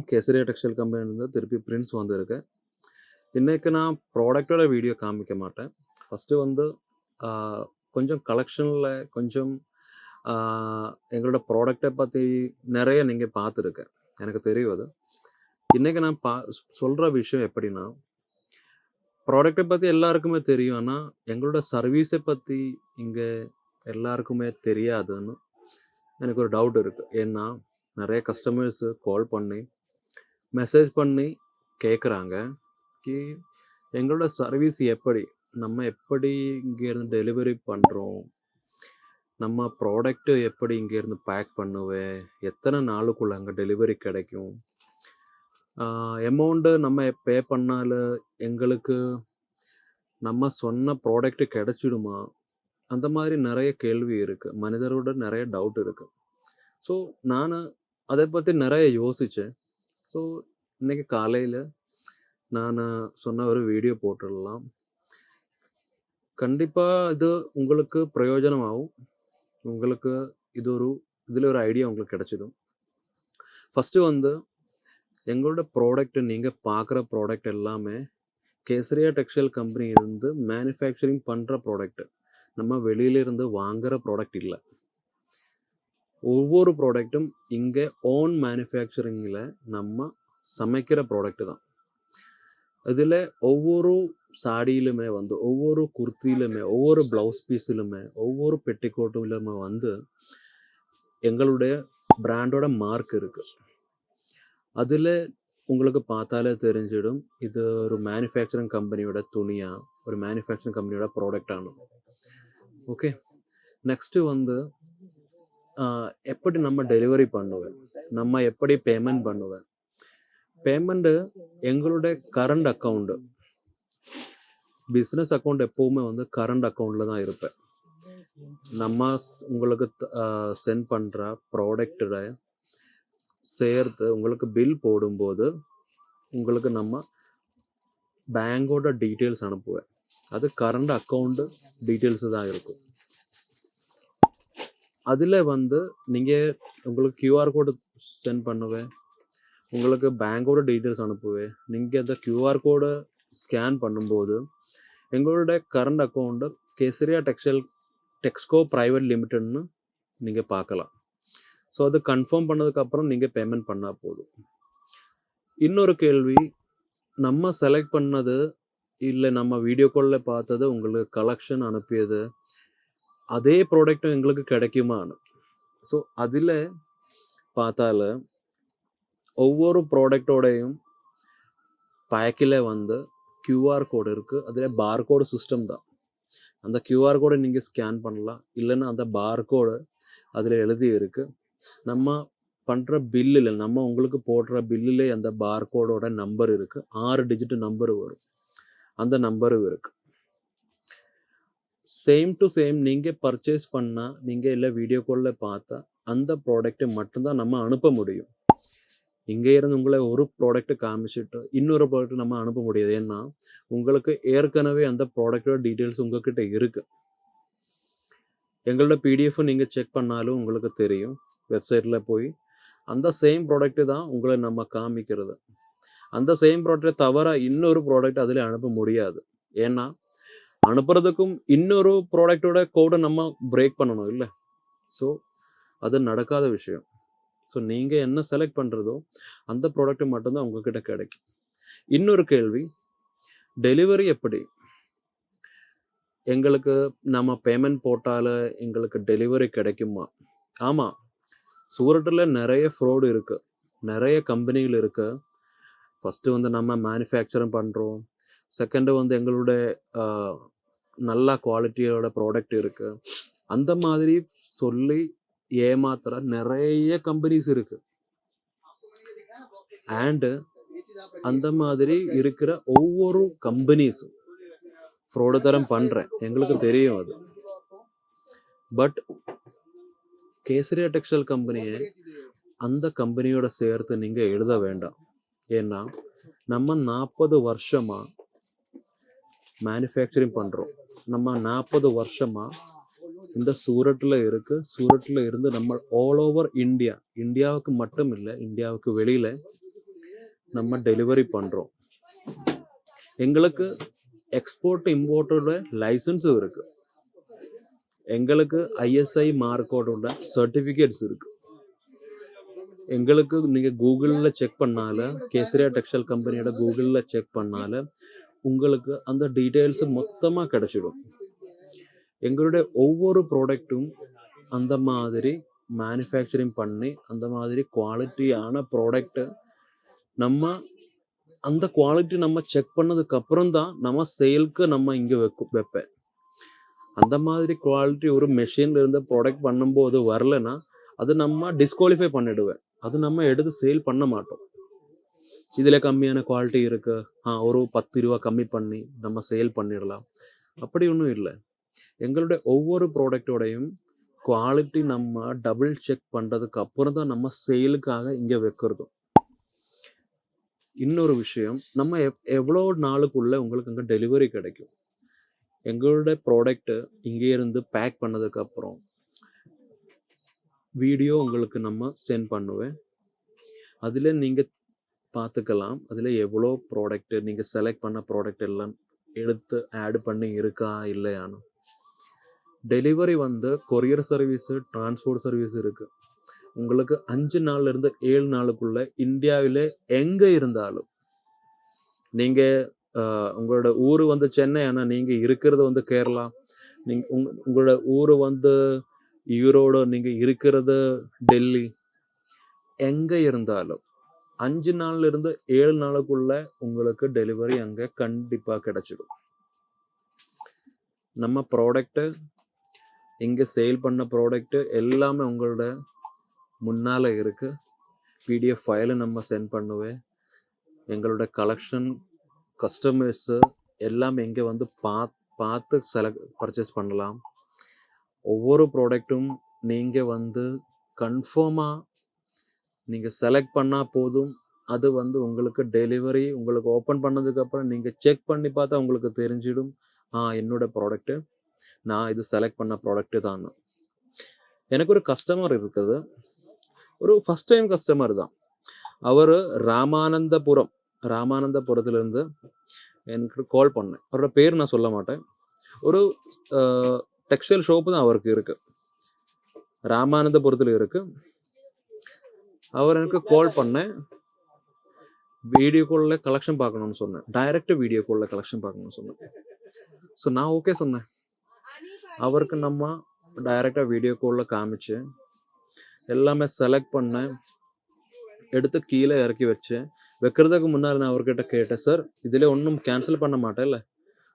வணக்கம் கேசரியா டெக்ஸ்டைல் கம்பெனிலேருந்து திருப்பி பிரிண்ட்ஸ் வந்திருக்கேன் இன்றைக்கு நான் ப்ராடக்டோட வீடியோ காமிக்க மாட்டேன். ஃபஸ்ட்டு வந்து கொஞ்சம் கலெக்ஷனில் கொஞ்சம் எங்களோட ப்ராடக்டை பற்றி நிறைய நீங்கள் பார்த்துருக்கேன் எனக்கு தெரியும் அது இன்றைக்கி நான் பா சொல்கிற விஷயம் எப்படின்னா ப்ராடக்டை பற்றி எல்லாருக்குமே தெரியும். ஆனால் எங்களோட சர்வீஸை பற்றி இங்கே எல்லாருக்குமே தெரியாதுன்னு எனக்கு ஒரு டவுட் இருக்குது ஏன்னா நிறைய கஸ்டமர்ஸு கால் பண்ணி மெசேஜ் பண்ணி கேட்குறாங்க கி எங்களோட சர்வீஸ் எப்படி? நம்ம எப்படி இங்கேருந்து டெலிவரி பண்ணுறோம் நம்ம ப்ராடக்ட்டு எப்படி இங்கேருந்து பேக் பண்ணுவேன் எத்தனை நாளுக்குள்ள அங்கே டெலிவரி கிடைக்கும்? அமௌண்ட்டு நம்ம பே பண்ணாலும் எங்களுக்கு நம்ம சொன்ன ப்ராடக்ட் கிடச்சிடுமா? அந்த மாதிரி நிறைய கேள்வி இருக்குது மனிதரோட நிறைய டவுட் இருக்குது ஸோ நான் அதை பற்றி நிறைய யோசித்தேன் ஸோ இன்னைக்கு காலையில் நான் சொன்ன ஒரு வீடியோ போட்டுடலாம். கண்டிப்பாக இது உங்களுக்கு பிரயோஜனமாகும். உங்களுக்கு இது ஒரு இதில் ஒரு ஐடியா உங்களுக்கு கிடச்சிடும். ஃபஸ்ட்டு வந்து எங்களோட ப்ராடக்ட் நீங்கள் பார்க்குற ப்ராடக்ட் எல்லாமே கேசரியா டெக்ஸ்டைல் கம்பெனி இருந்து மேனுஃபேக்சரிங் பண்ணுற ப்ராடக்ட் நம்ம வெளியில இருந்து வாங்குற ப்ராடக்ட் இல்லை. ஒவ்வொரு ப்ராடக்ட்டும் இங்கே ஓன் மேனுஃபேக்சரிங்கில் நம்ம சமைக்கிற ப்ராடக்ட் தான். இதில் ஒவ்வொரு சாடியிலுமே வந்து ஒவ்வொரு குர்த்தியிலுமே ஒவ்வொரு ப்ளவுஸ் பீஸிலுமே ஒவ்வொரு பெட்டிக்கோட்டிலுமே வந்து எங்களுடைய பிராண்டோட மார்க் இருக்குது அதில் உங்களுக்கு பார்த்தாலே தெரிஞ்சிடும் இது ஒரு மேனுஃபேக்சரிங் கம்பெனியோட துணியாக ஒரு மேனுஃபேக்சரிங் கம்பெனியோட ப்ராடக்ட் ஓகே நெக்ஸ்ட்டு வந்து எப்படி நம்ம டெலிவரி பண்ணுவேன்? நம்ம எப்படி பேமெண்ட் பண்ணுவேன்? பேமெண்ட்டு எங்களுடைய கரண்ட் அக்கௌண்ட் பிஸ்னஸ் அக்கௌண்ட் எப்போவுமே வந்து கரண்ட் அக்கௌண்ட்டில் தான் இருப்பேன். நம்ம உங்களுக்கு சென்ட் பண்ணுற ப்ராடக்டோட சேர்த்து உங்களுக்கு பில் போடும்போது உங்களுக்கு நம்ம பேங்கோட டீட்டெயில்ஸ் அனுப்புவேன். அது கரண்ட் அக்கௌண்ட் டீட்டெயில்ஸ் தான் இருக்கும். அதில் வந்து நீங்கள் உங்களுக்கு கியூஆர் கோடு சென்ட் பண்ணுவேன். உங்களுக்கு பேங்கோட டீட்டெயில்ஸ் அனுப்புவேன். நீங்கள் அந்த கியூஆர் கோடை ஸ்கேன் பண்ணும்போது எங்களோட current account Kesariya textile Texco private லிமிட்டட்னு நீங்கள் பார்க்கலாம். ஸோ அது கன்ஃபார்ம் பண்ணதுக்கப்புறம் நீங்கள் பேமெண்ட் பண்ணால் போதும். இன்னொரு கேள்வி நம்ம செலக்ட் பண்ணது இல்லை நம்ம வீடியோ காலில் பார்த்தது உங்களுக்கு கலெக்ஷன் அனுப்பியது அதே ப்ராடக்ட்டும் எங்களுக்கு கிடைக்குமான்னு. ஸோ அதில் பார்த்தால ஒவ்வொரு ப்ராடக்டோடையும் பேக்கில் வந்து க்யூஆர் கோடு இருக்குது அதில் பார்கோடு சிஸ்டம் தான். அந்த க்யூஆர் கோடை நீங்கள் ஸ்கேன் பண்ணலாம். இல்லைன்னா அந்த பார்கோடு அதில் எழுதி இருக்கு. நம்ம பண்ணுற பில்லில் நம்ம உங்களுக்கு போடுற பில்லில் அந்த பார்கோடோட நம்பர் இருக்குது ஆறு டிஜிட் நம்பர் வரும். அந்த நம்பரும் இருக்குது சேம் டு சேம் நீங்கள் பர்ச்சேஸ் பண்ணால் நீங்கள் இல்லை வீடியோ காலில் பார்த்தா அந்த ப்ராடக்ட்டை மட்டும்தான் நம்ம அனுப்ப முடியும். இங்கே இருந்து உங்களை ஒரு ப்ராடக்ட் காமிச்சிட்டு இன்னொரு ப்ராடக்ட் நம்ம அனுப்ப முடியாது. ஏன்னா உங்களுக்கு ஏற்கனவே அந்த ப்ராடக்டோட டீட்டெயில்ஸ் உங்ககிட்ட இருக்கு. எங்களோட பிடிஎஃப் நீங்கள் செக் பண்ணாலும் உங்களுக்கு தெரியும். வெப்சைட்டில் போய் அந்த சேம் ப்ராடக்ட்டு தான் உங்களை நம்ம காமிக்கிறது. அந்த சேம் ப்ராடக்ட்டை தவிர இன்னொரு ப்ராடக்ட் அதில் அனுப்ப முடியாது. ஏன்னா அனுப்புறதுக்கும் இன்னொரு ப்ராடக்டோட கோடை நம்ம பிரேக் பண்ணணும் இல்லை? ஸோ அது நடக்காத விஷயம். ஸோ நீங்கள் என்ன செலக்ட் பண்ணுறதோ அந்த ப்ராடக்ட் மட்டும்தான் உங்ககிட்ட கிடைக்கும். இன்னொரு கேள்வி டெலிவரி எப்படி? எங்களுக்கு நம்ம பேமெண்ட் போட்டால் எங்களுக்கு டெலிவரி கிடைக்குமா? ஆமாம் சூரட்டில் நிறைய ஃப்ராடு இருக்குது நிறைய கம்பெனிகள் இருக்குது ஃபஸ்ட்டு வந்து நம்ம மேனுஃபேக்சரிங் பண்ணுறோம் செகண்டு வந்து எங்களுடைய நல்ல குவாலிட்டியோட ப்ராடக்ட் இருக்குது அந்த மாதிரி சொல்லி ஏமாத்துற நிறைய கம்பெனிஸ் இருக்கு. அண்டு அந்த மாதிரி இருக்கிற ஒவ்வொரு கம்பெனிஸும் ஃப்ராடு தரம் பண்ணுறேன் எங்களுக்கு தெரியும் அது. பட் கேசரியா டெக்ஸ்டைல் கம்பெனியை அந்த கம்பெனியோட சேர்த்து நீங்கள் எழுத வேண்டாம். ஏன்னா நம்ம நாற்பது வருஷமாக மேனுஃபேக்சரிங் பண்ணுறோம் நம்ம நாற்பது வருஷமாக இந்த சூரட்டில் இருக்கு. சூரட்டில் இருந்து நம்ம ஆல் ஓவர் இந்தியா இந்தியாவுக்கு மட்டும் இல்லை இந்தியாவுக்கு வெளியில் நம்ம டெலிவரி பண்ணுறோம் எங்களுக்கு எக்ஸ்போர்ட் இம்போர்ட்டோட லைசன்ஸும் இருக்கு. எங்களுக்கு ஐஎஸ்ஐ மார்க்கோட சர்டிஃபிகேட்ஸ் இருக்கு. எங்களுக்கு நீங்கள் கூகுளில் செக் பண்ணால கேசரியா டெக்ஸ்டைல் கம்பெனியோட கூகுளில் செக் பண்ணால உங்களுக்கு அந்த டீட்டெயில்ஸ் மொத்தமாக கிடச்சிடும். எங்களுடைய ஒவ்வொரு ப்ராடக்ட்டும் அந்த மாதிரி மேனுஃபேக்சரிங் பண்ணி அந்த மாதிரி குவாலிட்டியான ப்ராடக்ட்டு நம்ம அந்த குவாலிட்டி நம்ம செக் பண்ணதுக்கு அப்புறம் தான் நம்ம சேல்க்கு நம்ம இங்கே வைக்கும் வைப்பேன். அந்த மாதிரி குவாலிட்டி ஒரு மெஷினில் இருந்து ப்ராடக்ட் பண்ணும்போது வரலன்னா அது நம்ம டிஸ்குவாலிஃபை பண்ணிடுவேன். அது நம்ம எடுத்து சேல் பண்ண மாட்டோம். இதில் கம்மியான குவாலிட்டி இருக்கு. ஆ ஒரு பத்து ரூபா கம்மி பண்ணி நம்ம சேல் பண்ணிடலாம். அப்படி ஒன்றும் இல்லை. எங்களுடைய ஒவ்வொரு ப்ராடக்டோடையும் குவாலிட்டி நம்ம டபுள் செக் பண்ணுறதுக்கு அப்புறம் தான் நம்ம சேலுக்காக இங்கே வைக்கிறது. இன்னொரு விஷயம் நம்ம எவ் எவ்வளோ நாளுக்குள்ள உங்களுக்கு அங்கே டெலிவரி கிடைக்கும்? எங்களோட ப்ராடக்ட்டு இங்கேருந்து பேக் பண்ணதுக்கு அப்புறம் வீடியோ உங்களுக்கு நம்ம சென்ட் பண்ணுவேன். அதில் நீங்கள் பார்த்துக்கலாம் அதில் எவ்வளோ ப்ராடக்ட்டு நீங்கள் செலக்ட் பண்ண ப்ராடக்ட் எல்லாம் எடுத்து ஆட் பண்ணி இருக்கா? இல்லையான்னு டெலிவரி வந்து கொரியர் சர்வீஸு டிரான்ஸ்போர்ட் சர்வீஸ் இருக்குது உங்களுக்கு அஞ்சு நாள்ல இருந்து ஏழு நாளுக்குள்ளே இந்தியாவிலே எங்கே இருந்தாலும் நீங்கள் உங்களோட ஊர் வந்து சென்னை ஆனால் நீங்கள் இருக்கிறது வந்து கேரளா. நீங்கள் உங் உங்களோட ஊர் வந்து ஈரோடு நீங்கள் இருக்கிறது டெல்லி. எங்கே இருந்தாலும் அஞ்சு நாள்ல இருந்து ஏழு நாளுக்குள்ள உங்களுக்கு டெலிவரி அங்கே கண்டிப்பாக கிடைச்சிடும். நம்ம ப்ராடக்ட்டு இங்கே சேல் பண்ண ப்ராடக்ட்டு எல்லாமே உங்களோட முன்னால் இருக்குது பிடிஎஃப் ஃபைலை நம்ம சென்ட் பண்ணுவேன். எங்களோட கலெக்ஷன் கஸ்டமர்ஸு எல்லாமே இங்கே வந்து பா பார்த்து செலக்ட் பர்ச்சேஸ் பண்ணலாம். ஒவ்வொரு ப்ராடக்ட்டும் நீங்கள் வந்து கன்ஃபார்மாக நீங்கள் செலக்ட் பண்ணால் போதும். அது வந்து உங்களுக்கு டெலிவரி உங்களுக்கு ஓப்பன் பண்ணதுக்கப்புறம் நீங்கள் செக் பண்ணி பார்த்தா உங்களுக்கு தெரிஞ்சிடும். ஆ என்னோடய ப்ராடக்ட்டு நான் இது செலக்ட் பண்ண ப்ராடக்ட்டு தான். எனக்கு ஒரு கஸ்டமர் இருக்குது. ஒரு ஃபஸ்ட் டைம் கஸ்டமர் தான். அவர் ராமானந்தபுரம் ராமானந்தபுரத்துலேருந்து எனக்கு கால் பண்ணேன். அவரோட பேர் நான் சொல்ல மாட்டேன். ஒரு டெக்ஸ்டைல் ஷாப்பு தான் அவருக்கு இருக்குது ராமானந்தபுரத்தில் இருக்குது அவர் எனக்கு கால் பண்ணேன். வீடியோ காலில் கலெக்ஷன் பார்க்கணும்னு சொன்னேன். டைரக்ட் வீடியோ காலில் கலெக்ஷன் பார்க்கணும்னு சொன்னேன். ஸோ நான் ஓகே சொன்னேன். அவருக்கு நம்ம டைரெக்டாக வீடியோ காலில் காமிச்சு எல்லாமே செலக்ட் பண்ணேன். எடுத்து கீழே இறக்கி வச்சேன் வைக்கிறதுக்கு முன்னாடி நான் அவர்கிட்ட கேட்டேன் சார் இதில் ஒன்றும் கேன்சல் பண்ண மாட்டேன்ல?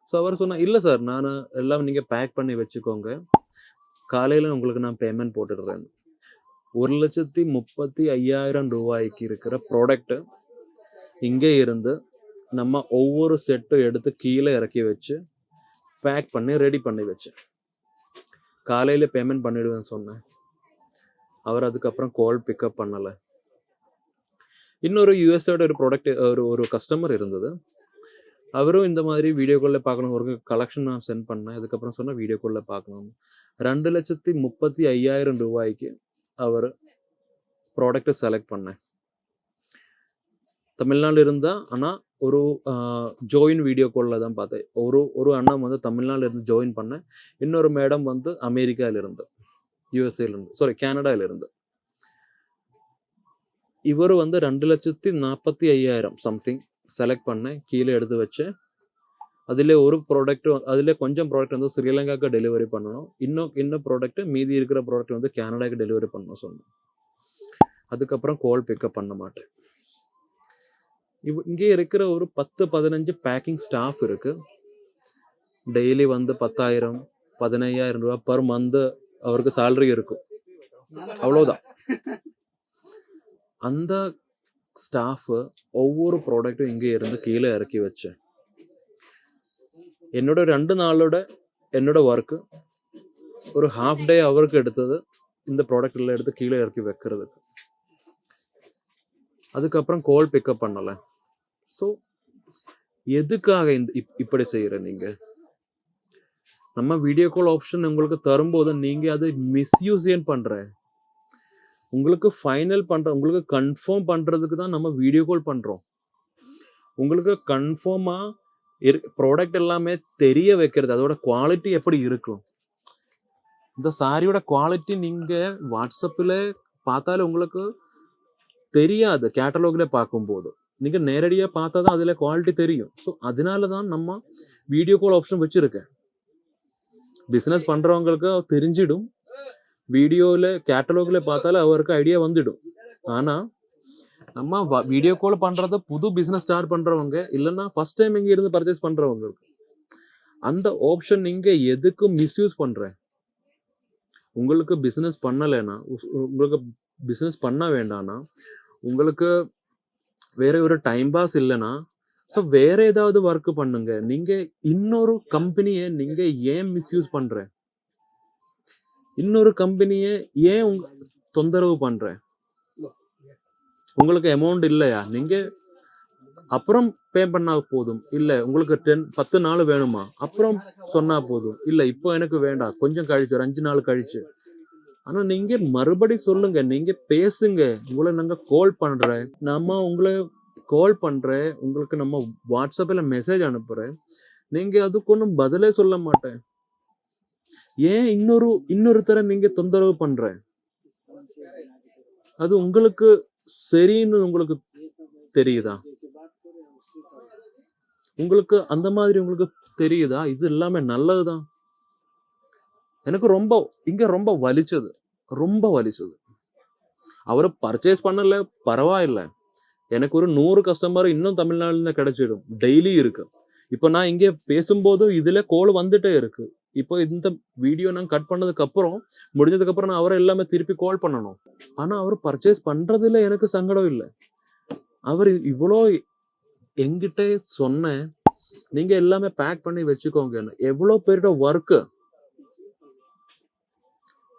ஸோ அவர் சொன்னால் இல்லை சார் நான் எல்லாம் நீங்கள் பேக் பண்ணி வச்சுக்கோங்க. காலையில் உங்களுக்கு நான் பேமெண்ட் போட்டுடுறேன். ஒரு லட்சத்தி முப்பத்தி ஐயாயிரம் ரூபாய்க்கு இருக்கிற ப்ராடக்ட்டு இங்கே இருந்து நம்ம ஒவ்வொரு செட்டும் எடுத்து கீழே இறக்கி வச்சு பேக் பண்ணி ரெடி பண்ணி வச்சேன் காலையில் பேமெண்ட் பண்ணிடுவேன்னு சொன்னேன். அவர் அதுக்கப்புறம் கால் பிக்கப் பண்ணலை. இன்னொரு யூஎஸோட ஒரு ப்ராடக்ட் ஒரு ஒரு கஸ்டமர் இருந்தது. அவரும் இந்த மாதிரி வீடியோ காலில் பார்க்கணும் ஒரு கலெக்ஷன் நான் சென்ட் பண்ணேன். அதுக்கப்புறம் சொன்னால் வீடியோ காலில் பார்க்கணும் ரெண்டு லட்சத்தி முப்பத்தி ஐயாயிரம் ரூபாய்க்கு அவர் ப்ராடக்ட்டை செலக்ட் பண்ணேன். தமிழ்நாடு இருந்தால் ஆனால் ஒரு ஜோயின் வீடியோ காலில் தான் பார்த்தேன். ஒரு ஒரு அண்ணன் வந்து தமிழ்நாடுல இருந்து ஜாயின் பண்ணேன். இன்னொரு மேடம் வந்து அமெரிக்காவிலிருந்து இருந்து இருந்து சாரி கேனடாவிலிருந்து இருந்து. இவர் வந்து ரெண்டு லட்சத்தி நாற்பத்தி ஐயாயிரம் சம்திங் செலக்ட் பண்ணேன். கீழே எடுத்து வச்சேன். அதில் ஒரு ப்ராடக்ட் அதில் கொஞ்சம் ப்ராடக்ட் வந்து ஸ்ரீலங்காவுக்கு டெலிவரி பண்ணணும். இன்னும் இன்னும் ப்ராடக்ட் மீதி இருக்கிற ப்ராடக்ட் வந்து கனடாக்கு டெலிவரி பண்ணணும் சொன்னேன். அதுக்கப்புறம் கால் பிக்கப் பண்ண மாட்டேன். இவ் இங்கே இருக்கிற ஒரு பத்து பதினஞ்சு பேக்கிங் ஸ்டாஃப் இருக்கு. டெய்லி வந்து பத்தாயிரம் பதினையாயிரம் ரூபாய் பர் மந்த் அவருக்கு சேலரி இருக்கும். அவ்வளோதான் அந்த ஸ்டாஃப் ஒவ்வொரு ப்ராடக்ட்டும் இங்கே இருந்து கீழே இறக்கி வச்சேன். என்னோட ரெண்டு நாளோட என்னோட ஒர்க்கு ஒரு ஹாஃப் டே அவருக்கு எடுத்தது இந்த ப்ராடக்ட்ல எடுத்து கீழே இறக்கி வைக்கிறதுக்கு அதுக்கப்புறம் கோல் பிக்கப் பண்ணலை ஸோ எதுக்காக இந்த இப்- இப்படி செய்யற நீங்க நம்ம வீடியோ கால் ஆப்ஷன் உங்களுக்கு தரும்போது நீங்க அதை மிஸ்யூஸ் ஏன் பண்ற உங்களுக்கு ஃபைனல் பண்ற உங்களுக்கு கன்ஃபார்ம் பண்றதுக்கு தான் நம்ம வீடியோ கால் பண்றோம் உங்களுக்கு இரு ப்ராடக்ட் எல்லாமே தெரிய வைக்கிறது அதோட குவாலிட்டி எப்படி இருக்கும்? இந்த சாரியோட குவாலிட்டி நீங்கள் வாட்ஸ்அப்பில் பார்த்தாலே உங்களுக்கு தெரியாது கேட்டலாகில் பார்க்கும்போது. நீங்கள் நேரடியாக பார்த்தா தான் அதில் குவாலிட்டி தெரியும். ஸோ அதனால தான் நம்ம வீடியோ கால் ஆப்ஷன் வச்சுருக்கேன். பிஸ்னஸ் பண்ணுறவங்களுக்கு தெரிஞ்சிடும். வீடியோவில் கேட்டலாகில் பார்த்தாலே அவருக்கு ஐடியா வந்துடும். ஆனால் நம்ம வீடியோ கால் பண்றது புது பிசினஸ் ஸ்டார்ட் பண்றவங்க இல்லைன்னா ஃபர்ஸ்ட் டைம் இங்க இருந்து பர்ச்சேஸ் பண்றவங்களுக்கு அந்த ஆப்ஷன் நீங்க எதுக்கு மிஸ்யூஸ் பண்ற? உங்களுக்கு பிஸ்னஸ் பண்ணலைன்னா உங்களுக்கு பிஸ்னஸ் பண்ண வேண்டாம்னா உங்களுக்கு வேற ஒரு டைம் பாஸ் இல்லைன்னா ஸோ வேற ஏதாவது ஒர்க் பண்ணுங்க. நீங்க இன்னொரு கம்பெனியை நீங்க ஏன் மிஸ்யூஸ் பண்ற? இன்னொரு கம்பெனியை ஏன் உங்க தொந்தரவு பண்ற? உங்களுக்கு அமௌண்ட் இல்லையா? நீங்கள் அப்புறம் பே பண்ணா போதும். இல்லை உங்களுக்கு டென் பத்து நாள் வேணுமா? அப்புறம் சொன்னால் போதும். இல்லை இப்போ எனக்கு வேண்டாம். கொஞ்சம் கழிச்சு ஒரு அஞ்சு நாள் கழிச்சு. ஆனால் நீங்கள் மறுபடி சொல்லுங்க. நீங்கள் பேசுங்க. உங்களை நாங்கள் கால் பண்ணுறேன் நம்ம உங்களை கால் பண்ணுறேன் உங்களுக்கு நம்ம வாட்ஸ்அப்பில் மெசேஜ் அனுப்புகிறேன் நீங்கள் அதுக்கு ஒன்றும் பதிலே சொல்ல மாட்டேன். ஏன் இன்னொரு இன்னொருத்தரை நீங்கள் தொந்தரவு பண்ணுறேன் அது உங்களுக்கு சரின்னு உங்களுக்கு தெரியுதா? உங்களுக்கு அந்த மாதிரி உங்களுக்கு தெரியுதா? இது எல்லாமே நல்லதுதான். எனக்கு ரொம்ப இங்க ரொம்ப வலிச்சது. ரொம்ப வலிச்சது. அவர் பர்ச்சேஸ் பண்ணல பரவாயில்ல. எனக்கு ஒரு நூறு கஸ்டமர் இன்னும் தமிழ்நாடுல கிடைச்சிடும். டெய்லி இருக்கு. இப்போ நான் இங்கே பேசும்போது இதுல கோல் வந்துட்டே இருக்கு. இப்போ இந்த வீடியோ நான் கட் பண்ணதுக்கு அப்புறம் முடிஞ்சதுக்கு அப்புறம் நான் அவரை எல்லாமே திருப்பி கால் பண்ணணும். ஆனா அவர் பர்ச்சேஸ் பண்றதுல எனக்கு சங்கடம் இல்லை. அவர் இவ்வளோ என்கிட்ட சொன்னேன் நீங்க எல்லாமே பேக் பண்ணி வச்சுக்கோங்க. எவ்வளோ பேரோட ஒர்க்கு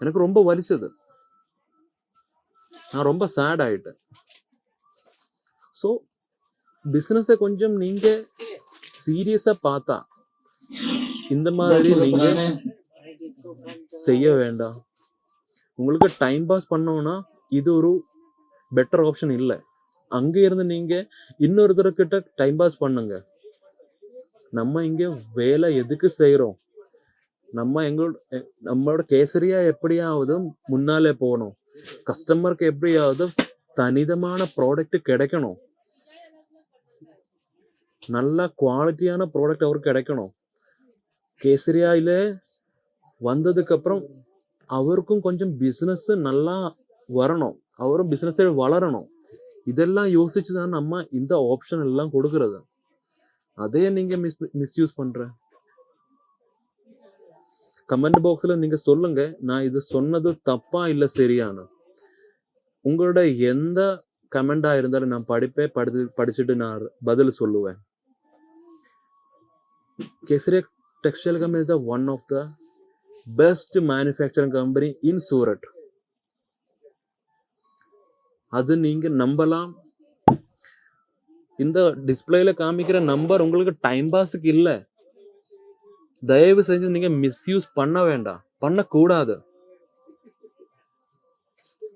எனக்கு ரொம்ப வலிச்சது. நான் ரொம்ப சேட் ஆயிட்டேன். ஸோ பிஸ்னஸை கொஞ்சம் நீங்க சீரியஸா பார்த்தா இந்த மாதிரி நீங்க செய்ய வேண்டாம். உங்களுக்கு டைம் பாஸ் பண்ணோம்னா இது ஒரு பெட்டர் ஆப்ஷன் இல்லை. அங்க இருந்து நீங்க இன்னொருத்தர்கிட்ட டைம் பாஸ் பண்ணுங்க. நம்ம இங்க வேலை எதுக்கு செய்றோம்? நம்ம எங்களோட நம்மளோட கேசரியா எப்படியாவது முன்னாலே போகணும். கஸ்டமருக்கு எப்படியாவது தனிதமான ப்ராடக்ட் கிடைக்கணும். நல்ல குவாலிட்டியான ப்ராடக்ட் அவருக்கு கிடைக்கணும். கேசரியாயில வந்ததுக்கப்புறம் அவருக்கும் கொஞ்சம் பிஸ்னஸ் நல்லா வரணும். அவரும் பிஸ்னஸே வளரணும். இதெல்லாம் யோசிச்சு தான் நம்ம இந்த ஆப்ஷன் எல்லாம் கொடுக்கறது. அதே நீங்க மிஸ் மிஸ்யூஸ் பண்ற. கமெண்ட் பாக்ஸ்ல நீங்க சொல்லுங்க. நான் இது சொன்னது தப்பா இல்ல சரியானு. உங்களோட எந்த கமெண்டா இருந்தாலும் நான் படிப்பே படி படிச்சுட்டு நான் பதில் சொல்லுவேன். Kesariya textile company is one of the best manufacturing company in Surat அது நீங்க நம்பலாம். இந்த டிஸ்பிளேல காமிக்கிற நம்பர் உங்களுக்கு டைம் பாஸுக்கு இல்ல. தயவு செஞ்சு நீங்க மிஸ்யூஸ் பண்ண வேண்டாம். பண்ணக்கூடாது.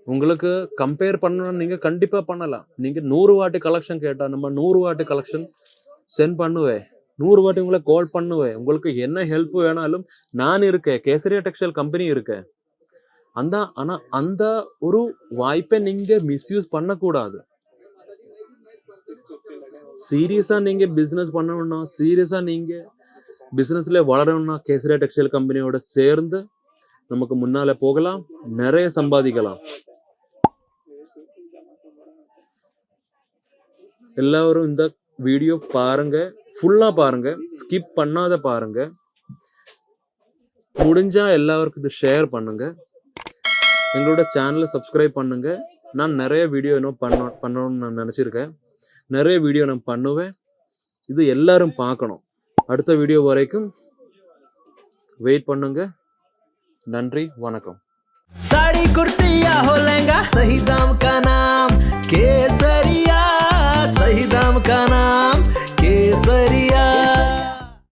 உங்களுக்கு கம்பேர் பண்ணணும்னு நீங்க கண்டிப்பா பண்ணலாம். நீங்க நூறு வாட்டி கலெக்ஷன் கேட்டால் நம்ம நூறு வாட்டி கலெக்ஷன் சென்ட் பண்ணுவேன். நூறு வாட்டி உங்களை கால் பண்ணுவேன். உங்களுக்கு என்ன ஹெல்ப் வேணாலும் நான் இருக்கேன். கேசரியா டெக்ஸ்டைல் கம்பெனி இருக்கேன் அந்த ஆனா அந்த ஒரு வாய்ப்பை நீங்க மிஸ்யூஸ் பண்ணக்கூடாது. சீரியஸா நீங்க பிசினஸ் பண்ணணும்னா சீரியஸாக நீங்க பிசினஸ்ல வளரணும்னா கேசரியா டெக்ஸ்டைல் கம்பெனியோட சேர்ந்து நமக்கு முன்னால் போகலாம். நிறைய சம்பாதிக்கலாம். எல்லாரும் இந்த வீடியோ பாருங்க. ஃபுல்லா பாருங்க ஸ்கிப் பண்ணாத பாருங்க முடிஞ்சா எல்லாருக்கும் இது ஷேர் பண்ணுங்க எங்களோட சேனலை சப்ஸ்கிரைப் பண்ணுங்க நான் நிறைய வீடியோ இன்னும் பண்ண பண்ணணும்னு நான் நினச்சிருக்கேன் நிறைய வீடியோ நான் பண்ணுவேன் இது எல்லாரும் பார்க்கணும் அடுத்த வீடியோ வரைக்கும் வெயிட் பண்ணுங்க நன்றி வணக்கம் साड़ी कुर्ती या हो लहंगा सही दाम का नाम केसरी